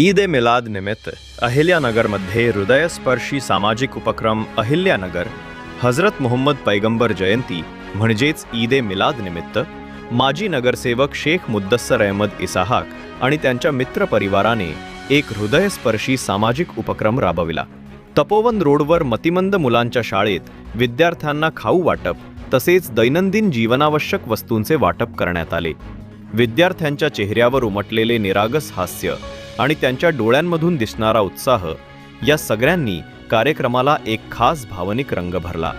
ईद ए मिलाद निमित्त अहिल्यानगरमध्ये हृदयस्पर्शी सामाजिक उपक्रम अहिल्यानगर हजरत मोहम्मद पैगंबर जयंती म्हणजेच ईद ए मिलाद निमित्त माजी नगरसेवक शेख मुद्दस्सर अहमद इसाहाक आणि त्यांच्या मित्रपरिवाराने एक हृदयस्पर्शी सामाजिक उपक्रम राबविला. तपोवन रोडवर मतिमंद मुलांच्या शाळेत विद्यार्थ्यांना खाऊ वाटप तसेच दैनंदिन जीवनावश्यक वस्तूंचे वाटप करण्यात आले. विद्यार्थ्यांच्या चेहऱ्यावर उमटलेले निरागस हास्य आणि त्यांच्या डोळ्यांमधून दिसणारा उत्साह या सगळ्यांनी कार्यक्रमाला एक खास भावनिक रंग भरला.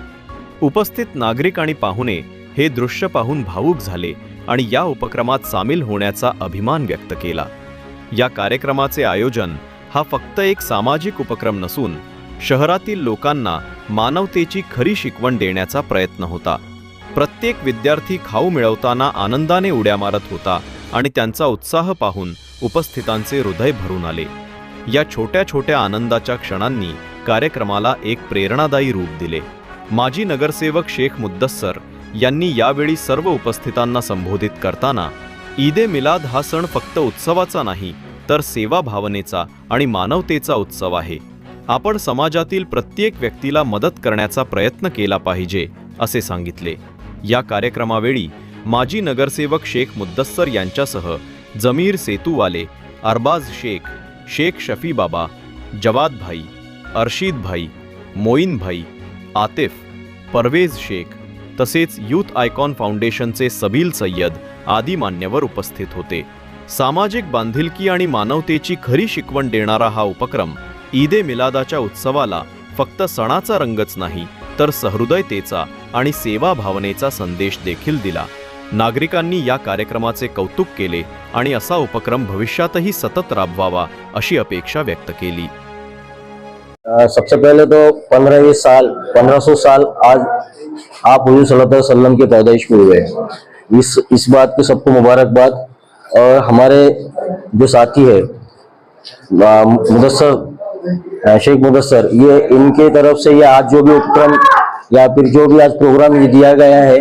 उपस्थित नागरिक आणि पाहुणे हे दृश्य पाहून भावूक झाले आणि या उपक्रमात सामील होण्याचा अभिमान व्यक्त केला. या कार्यक्रमाचे आयोजन हा फक्त एक सामाजिक उपक्रम नसून शहरातील लोकांना मानवतेची खरी शिकवण देण्याचा प्रयत्न होता. प्रत्येक विद्यार्थी खाऊ मिळवताना आनंदाने उड्या मारत होता आणि त्यांचा उत्साह पाहून उपस्थितांचे हृदय भरून आले. या छोट्या छोट्या आनंदाच्या क्षणांनी कार्यक्रमाला एक प्रेरणादायी रूप दिले. माजी नगरसेवक शेख मुद्दस्सर यांनी यावेळी सर्व उपस्थितांना संबोधित करताना ईद ए मिलाद हा सण फक्त उत्सवाचा नाही तर सेवा भावनेचा आणि मानवतेचा उत्सव आहे. आपण समाजातील प्रत्येक व्यक्तीला मदत करण्याचा प्रयत्न केला पाहिजे असे सांगितले. या कार्यक्रमावेळी माजी नगरसेवक शेख मुद्दस्सर यांच्यासह जमीर सेतूवाले अरबाज शेख शेख शफी बाबा जवाद भाई अर्शीद भाई मोईन भाई आतिफ परवेज शेख तसेच यूथ आयकॉन फाउंडेशनचे सबील सय्यद आदी मान्यवर उपस्थित होते. सामाजिक बांधिलकी आणि मानवतेची खरी शिकवण देणारा हा उपक्रम ईद ए मिलादाच्या उत्सवाला फक्त सणाचा रंगच नाही तर सहृदयतेचा आणि सेवा भावनेचा संदेश देखील दिला. नागरिकांनी या कार्यक्रमाचे कौतुक केले आणि असा उपक्रम भविष्यातही सतत राबवावा अशी अपेक्षा व्यक्त केली. सबसे पहले तो पंद्रहवीं साल पंद्रह सौ साल आज आप हजूर सल्लल्लाहु अलैहि वसल्लम की पैदाइश में हुए इस इस बात की सबको मुबारकबाद। और हमारे जो साथी है अ, मुदस्सर शेख मुदस्सर ये इनके तरफ से ये आज जो भी उपक्रम या फिर जो भी आज प्रोग्राम ये दिया गया है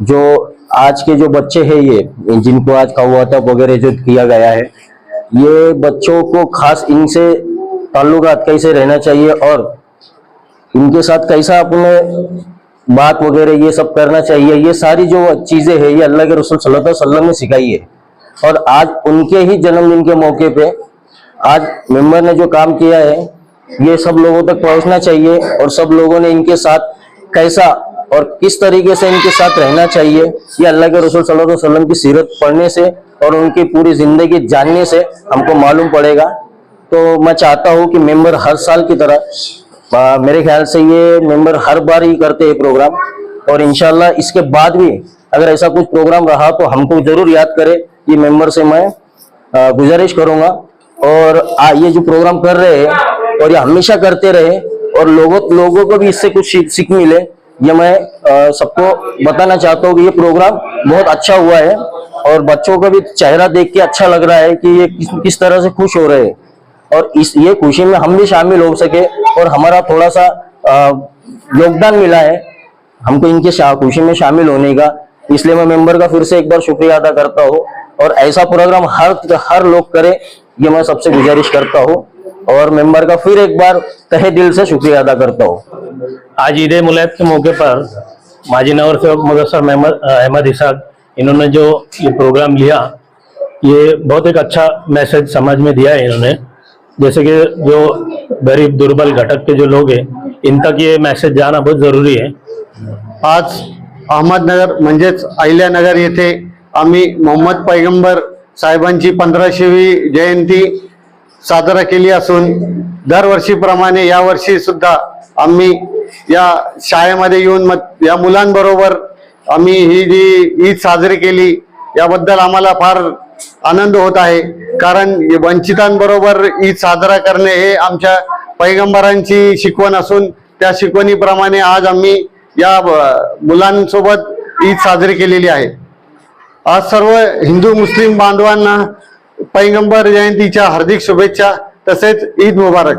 जो आज के जो बच्चे हैं ये, जिनको आज कौतक वगैरह जो किया गया है, ये बच्चों को खास इनसे ताल्लुकात कैसे रहना चाहिए और इनके साथ कैसा अपने बात वगैरह ये सब करना चाहिए, ये सारी जो चीज़ें हैं, ये अल्लाह के रसूल सल्लल्लाहु अलैहि वसल्लम ने सिखाई है। और आज उनके ही जन्मदिन के मौके पे आज मेंबर ने जो काम किया है, ये सब लोगों तक पहुँचना चाहिए और सब लोगों ने इनके साथ कैसा और किस तरीके से इनके साथ रहना चाहिए ये अल्लाह के रसूल सल्लल्लाहु अलैहि वसल्लम की सीरत पढ़ने से और उनकी पूरी ज़िंदगी जानने से हमको मालूम पड़ेगा। तो मैं चाहता हूँ कि मेंबर हर साल की तरह मेरे ख्याल से ये मेंबर हर बार ही करते हैं प्रोग्राम। और इंशाल्लाह इसके बाद भी अगर ऐसा कुछ प्रोग्राम रहा तो हमको ज़रूर याद करे। ये मेंबर से मैं गुजारिश करूँगा। और आ, ये जो प्रोग्राम कर रहे हैं और ये हमेशा करते रहे और लोगों लोगों को भी इससे कुछ सीख मिले। ये मैं सबको बताना चाहता हूँ कि ये प्रोग्राम बहुत अच्छा हुआ है और बच्चों का भी चेहरा देख के अच्छा लग रहा है कि ये किस, किस तरह से खुश हो रहे हैं। और इस ये खुशी में हम भी शामिल हो सके और हमारा थोड़ा सा योगदान मिला है। हमको इनके खुशी में शामिल होने का। इसलिए मैं मेंबर का फिर से एक बार शुक्रिया अदा करता हूँ और ऐसा प्रोग्राम हर हर लोग करे ये मैं सबसे गुजारिश करता हूँ। और मेंबर का फिर एक बार तहे दिल से शुक्रिया अदा करता हूँ। आज ईद ए मिलाद के मौके पर माजी नगर सेवक मुदस्सर महमद अहमद इसाक, इन्होंने जो ये प्रोग्राम लिया, ये बहुत एक अच्छा मैसेज समाज में दिया है इन्होंने। जैसे कि जो गरीब दुर्बल घटक के जो लोग हैं इन तक ये मैसेज जाना बहुत ज़रूरी है। आज अहमदनगर म्हणजेच अहिल्यानगर येथे आम्ही मोहम्मद पैगंबर साहेबांची पंधराशेवी जयंती साजरा केली असून दरवर्षीप्रमाणे यावर्षी सुद्धा आम्ही या शाळेमध्ये येऊन मग या मुलांबरोबर आम्ही ही जी ईद साजरी केली याबद्दल आम्हाला फार आनंद होत आहे. कारण वंचितांबरोबर ईद साजरा करणे हे आमच्या पैगंबरांची शिकवण असून त्या शिकवणीप्रमाणे आज आम्ही या मुलांसोबत ईद साजरी केलेली आहे. आज सर्व हिंदू मुस्लिम बांधवांना पैगंबर जयंतीच्या हार्दिक शुभेच्छा तसेच ईद मुबारक.